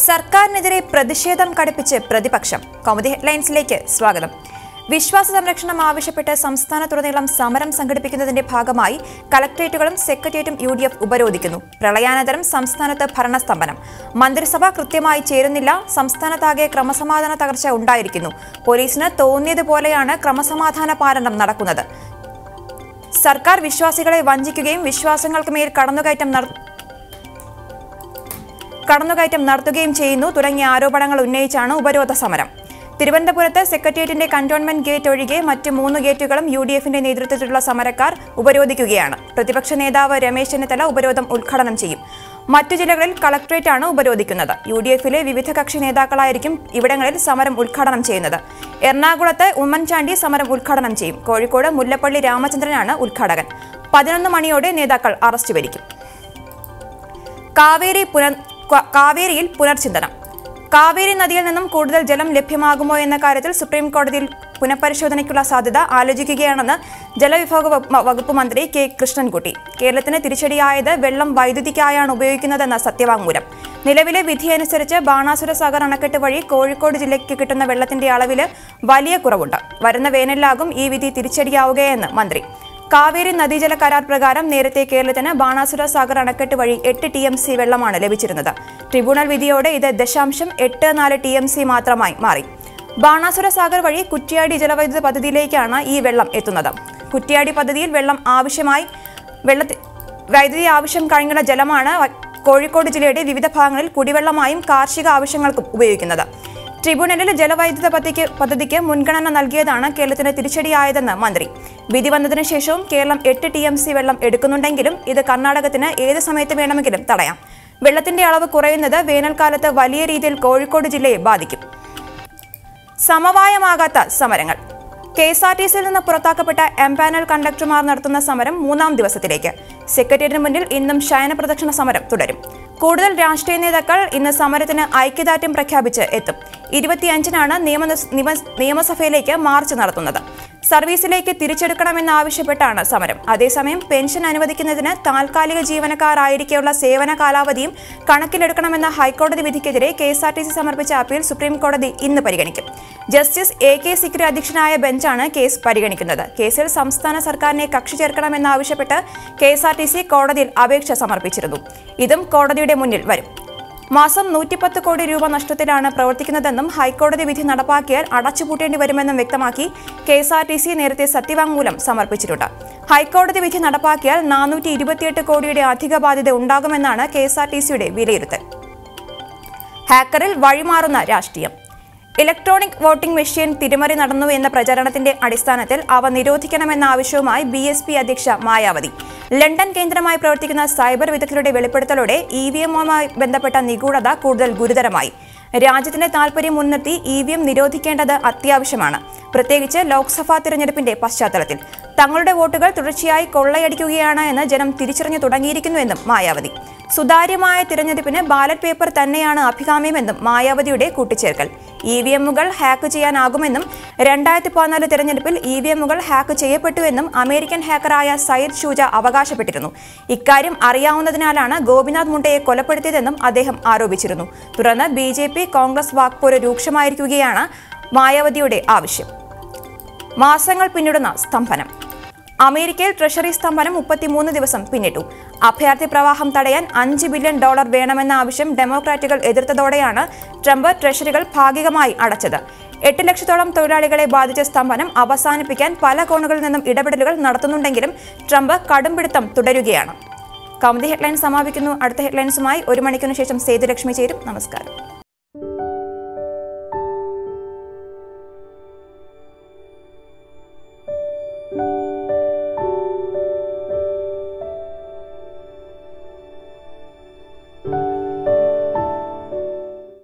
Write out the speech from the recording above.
സർക്കാരിനെതിരെ പ്രതിഷേധം കടുപ്പിച്ച് പ്രതിപക്ഷം. കൗമുദി ഹെഡ്ലൈൻസിലേക്ക് സ്വാഗതം. വിശ്വാസ സംരക്ഷണം ആവശ്യപ്പെട്ട് സംസ്ഥാനത്തുടനീളം സമരം സംഘടിപ്പിക്കുന്നതിന്റെ ഭാഗമായി കലക്ട്രേറ്റുകളും സെക്രട്ടേറിയറ്റും യു ഡി എഫ് ഉപരോധിക്കുന്നു. പ്രളയാനന്തരം സംസ്ഥാനത്ത് ഭരണസ്തംഭനം. മന്ത്രിസഭ കൃത്യമായി ചേരുന്നില്ല സംസ്ഥാനത്താകെ ക്രമസമാധാന തകർച്ച ഉണ്ടായിരിക്കുന്നു. പോലീസിന് തോന്നിയതുപോലെയാണ് ക്രമസമാധാന പാലനം നടക്കുന്നത്. സർക്കാർ വിശ്വാസികളെ വഞ്ചിക്കുകയും വിശ്വാസങ്ങൾക്ക് മേൽ കടന്നുകയറ്റം കടന്നുകയറ്റം നടത്തുകയും ചെയ്യുന്നു. തുടങ്ങിയ ആരോപണങ്ങൾ ഉന്നയിച്ചാണ് ഉപരോധ സമരം. തിരുവനന്തപുരത്ത് സെക്രട്ടേറിയറ്റിന്റെ കന്റോൺമെന്റ് ഗേറ്റ് ഒഴികെ മറ്റ് മൂന്ന് ഗേറ്റുകളും യു ഡി എഫിന്റെ നേതൃത്വത്തിലുള്ള സമരക്കാർ ഉപരോധിക്കുകയാണ്. പ്രതിപക്ഷ നേതാവ് രമേശ് ചെന്നിത്തല ഉപരോധം ഉദ്ഘാടനം ചെയ്യും. മറ്റു ജില്ലകളിൽ കളക്ടറേറ്റാണ് ഉപരോധിക്കുന്നത്. യു ഡി എഫിലെ വിവിധ കക്ഷി നേതാക്കളായിരിക്കും ഇവിടങ്ങളിൽ സമരം ഉദ്ഘാടനം ചെയ്യുന്നത്. എറണാകുളത്ത് ഉമ്മൻചാണ്ടി സമരം ഉദ്ഘാടനം ചെയ്യും. കോഴിക്കോട് മുല്ലപ്പള്ളി രാമചന്ദ്രനാണ് ഉദ്ഘാടകൻ. പതിനൊന്ന് മണിയോടെ നേതാക്കൾ അറസ്റ്റ് വരിക്കും കാവേരി പുനർ കാവേരിയിൽ പുനർചിന്തനം. കാവേരി നദിയിൽ നിന്നും കൂടുതൽ ജലം ലഭ്യമാകുമോ എന്ന കാര്യത്തിൽ സുപ്രീം കോടതിയിൽ പുനഃപരിശോധനയ്ക്കുള്ള സാധ്യത ആലോചിക്കുകയാണെന്ന് ജലവിഭാഗ വകുപ്പ് മന്ത്രി കെ. കൃഷ്ണൻകുട്ടി. കേരളത്തിന് തിരിച്ചടിയായത് വെള്ളം വൈദ്യുതിക്കായാണ് ഉപയോഗിക്കുന്നതെന്ന സത്യവാങ്മൂലം. നിലവിലെ വിധിയനുസരിച്ച് ബാണാസുര സാഗർ അണക്കെട്ട് വഴി കോഴിക്കോട് ജില്ലയ്ക്ക് കിട്ടുന്ന വെള്ളത്തിന്റെ അളവിൽ വലിയ കുറവുണ്ട്. വരുന്ന വേനലിലാകും ഈ വിധി തിരിച്ചടിയാവുകയെന്ന് മന്ത്രി. കാവേരി നദീജല കരാർ പ്രകാരം നേരത്തെ കേരളത്തിന് ബാണാസുര സാഗർ അണക്കെട്ട് വഴി എട്ട് ടി എം സി വെള്ളമാണ് ലഭിച്ചിരുന്നത്. ട്രിബ്യൂണൽ വിധിയോടെ ഇത് ദശാംശം എട്ട് നാല് ടി എം സി മാത്രമായി മാറി. ബാണാസുര സാഗർ വഴി കുറ്റ്യാടി ജലവൈദ്യുത പദ്ധതിയിലേക്കാണ് ഈ വെള്ളം എത്തുന്നത്. കുറ്റ്യാടി പദ്ധതിയിൽ വെള്ളം ആവശ്യമായി വെള്ളത്തിൽ വൈദ്യുതി ആവശ്യം കഴിഞ്ഞുള്ള ജലമാണ് കോഴിക്കോട് ജില്ലയുടെ വിവിധ ഭാഗങ്ങളിൽ കുടിവെള്ളമായും കാർഷിക ആവശ്യങ്ങൾക്കും ഉപയോഗിക്കുന്നത്. ട്രിബ്യൂണലിൽ ജലവൈദ്യുത പദ്ധതിക്ക് പദ്ധതിക്ക് മുൻഗണന നൽകിയതാണ് കേരളത്തിന് തിരിച്ചടിയായതെന്ന് മന്ത്രി. വിധി വന്നതിനു ശേഷവും കേരളം എട്ട് ടി എം സി വെള്ളം എടുക്കുന്നുണ്ടെങ്കിലും ഇത് കർണാടകത്തിന് ഏത് സമയത്ത് വേണമെങ്കിലും തടയാം. വെള്ളത്തിന്റെ അളവ് കുറയുന്നത് വേനൽക്കാലത്ത് വലിയ രീതിയിൽ കോഴിക്കോട് ജില്ലയെ ബാധിക്കും. സമവായമാകാത്ത സമരങ്ങൾ. കെ എസ് ആർ ടി സിയിൽ നിന്ന് പുറത്താക്കപ്പെട്ട എംപാനൽ കണ്ടക്ടർമാർ നടത്തുന്ന സമരം മൂന്നാം ദിവസത്തിലേക്ക്. സെക്രട്ടേറിയറ്റിന് മുന്നിൽ ഇന്നും ശയന പ്രദക്ഷിണ സമരം തുടരും. കൂടുതൽ രാഷ്ട്രീയ നേതാക്കൾ ഇന്ന് സമരത്തിന് ഐക്യദാർഢ്യം പ്രഖ്യാപിച്ച് എത്തും. ഇരുപത്തിയഞ്ചിനാണ് നിയമ നിയമ- നിയമസഭയിലേക്ക് മാർച്ച് നടത്തുന്നത്. സർവീസിലേക്ക് തിരിച്ചെടുക്കണമെന്നാവശ്യപ്പെട്ടാണ് സമരം. അതേസമയം പെൻഷൻ അനുവദിക്കുന്നതിന് താൽക്കാലിക ജീവനക്കാരായിരിക്കെയുള്ള സേവന കാലാവധിയും കണക്കിലെടുക്കണമെന്ന ഹൈക്കോടതി വിധിക്കെതിരെ K S R T C സമർപ്പിച്ച അപ്പീൽ സുപ്രീംകോടതി ഇന്ന് പരിഗണിക്കും. ജസ്റ്റിസ് എ കെ സിക്രി അധ്യക്ഷനായ ബെഞ്ചാണ് കേസ് പരിഗണിക്കുന്നത്. കേസിൽ സംസ്ഥാന സർക്കാരിനെ കക്ഷി ചേർക്കണമെന്നാവശ്യപ്പെട്ട് K S R T C കോടതിയിൽ അപേക്ഷ സമർപ്പിച്ചിരുന്നു. ഇതും കോടതിയുടെ മുന്നിൽ വരും. മാസം നൂറ്റിപ്പത്ത് കോടി രൂപ നഷ്ടത്തിലാണ് പ്രവർത്തിക്കുന്നതെന്നും ഹൈക്കോടതി വിധി നടപ്പാക്കിയാൽ അടച്ചുപൂട്ടേണ്ടി വരുമെന്നും വ്യക്തമാക്കി K S R T C നേരത്തെ സത്യവാങ്മൂലം സമർപ്പിച്ചിട്ടുണ്ട്. ഹൈക്കോടതി വിധി നടപ്പാക്കിയാൽ നാനൂറ്റി ഇരുപത്തിയെട്ട് കോടിയുടെ അധിക ബാധ്യത ഉണ്ടാകുമെന്നാണ് കെ എസ് ആർ ടി സിയുടെ വിലയിരുത്തൽ. ഹാക്കറിൽ വഴിമാറുന്ന രാഷ്ട്രീയം. ഇലക്ട്രോണിക് വോട്ടിംഗ് മെഷീൻ തിരിമറി നടന്നു എന്ന പ്രചരണത്തിന്റെ അടിസ്ഥാനത്തിൽ അവ നിരോധിക്കണമെന്ന ആവശ്യവുമായി ബി എസ് പി അധ്യക്ഷ മായാവതി. ലണ്ടൻ കേന്ദ്രമായി പ്രവർത്തിക്കുന്ന സൈബർ വിദഗ്ധരുടെ വെളിപ്പെടുത്തലോടെ ഇ വി എമ്മുമായി ബന്ധപ്പെട്ട നിഗൂഢത കൂടുതൽ ഗുരുതരമായി. രാജ്യത്തിന്റെ താൽപര്യം മുൻനിർത്തി ഇ വി എം നിരോധിക്കേണ്ടത് അത്യാവശ്യമാണ്. പ്രത്യേകിച്ച് ലോക്സഭാ തിരഞ്ഞെടുപ്പിന്റെ പശ്ചാത്തലത്തിൽ. തങ്ങളുടെ വോട്ടുകൾ തുടർച്ചയായി കൊള്ളയടിക്കുകയാണ് എന്ന് ജനം തിരിച്ചറിഞ്ഞു തുടങ്ങിയിരിക്കുന്നുവെന്നും മായാവതി. സുതാര്യമായ തിരഞ്ഞെടുപ്പിന് ബാലറ്റ് പേപ്പർ തന്നെയാണ് അഭികാമ്യമെന്നും മായാവതിയുടെ കൂട്ടിച്ചേർക്കൽ. ഇ വി എമ്മുകൾ ഹാക്ക് ചെയ്യാനാകുമെന്നും രണ്ടായിരത്തി പതിനാല് തിരഞ്ഞെടുപ്പിൽ ഇ വി എമ്മുകൾ ഹാക്ക് ചെയ്യപ്പെട്ടുവെന്നും അമേരിക്കൻ ഹാക്കറായ സയ്യിദ് ഷൂജ അവകാശപ്പെട്ടിരുന്നു. ഇക്കാര്യം അറിയാവുന്നതിനാലാണ് ഗോപിനാഥ് മുണ്ടയെ കൊലപ്പെടുത്തിയതെന്നും അദ്ദേഹം ആരോപിച്ചിരുന്നു. തുടർന്ന് ബി ജെ പി കോൺഗ്രസ് വാക്പോര് രൂക്ഷമായിരിക്കുകയാണ് മായാവതിയുടെ ആവശ്യം. മാസങ്ങൾ പിന്നിടുന്ന സ്തംഭനം. അമേരിക്കയിൽ ട്രഷറി സ്തംഭനം മുപ്പത്തിമൂന്ന് ദിവസം പിന്നിട്ടു. അഭയാർത്ഥി പ്രവാഹം തടയാൻ അഞ്ച് ബില്യൺ ഡോളർ വേണമെന്ന ആവശ്യം ഡെമോക്രാറ്റുകൾ എതിർത്തതോടെയാണ് ട്രംപ് ട്രഷറികൾ ഭാഗികമായി അടച്ചത്. എട്ട് ലക്ഷത്തോളം തൊഴിലാളികളെ ബാധിച്ച സ്തംഭനം അവസാനിപ്പിക്കാൻ പല കോണുകളിൽ നിന്നും ഇടപെടലുകൾ നടത്തുന്നുണ്ടെങ്കിലും ട്രംപ് കടുംപിടുത്തം തുടരുകയാണ്. കൗമുദി ഹെഡ്ലൈൻസ് സമാപിക്കുന്നു. അടുത്ത ഹെഡ്ലൈൻസുമായി ഒരു മണിക്കൂറിന് ശേഷം സേതുലക്ഷ്മി ചേരും. നമസ്കാരം.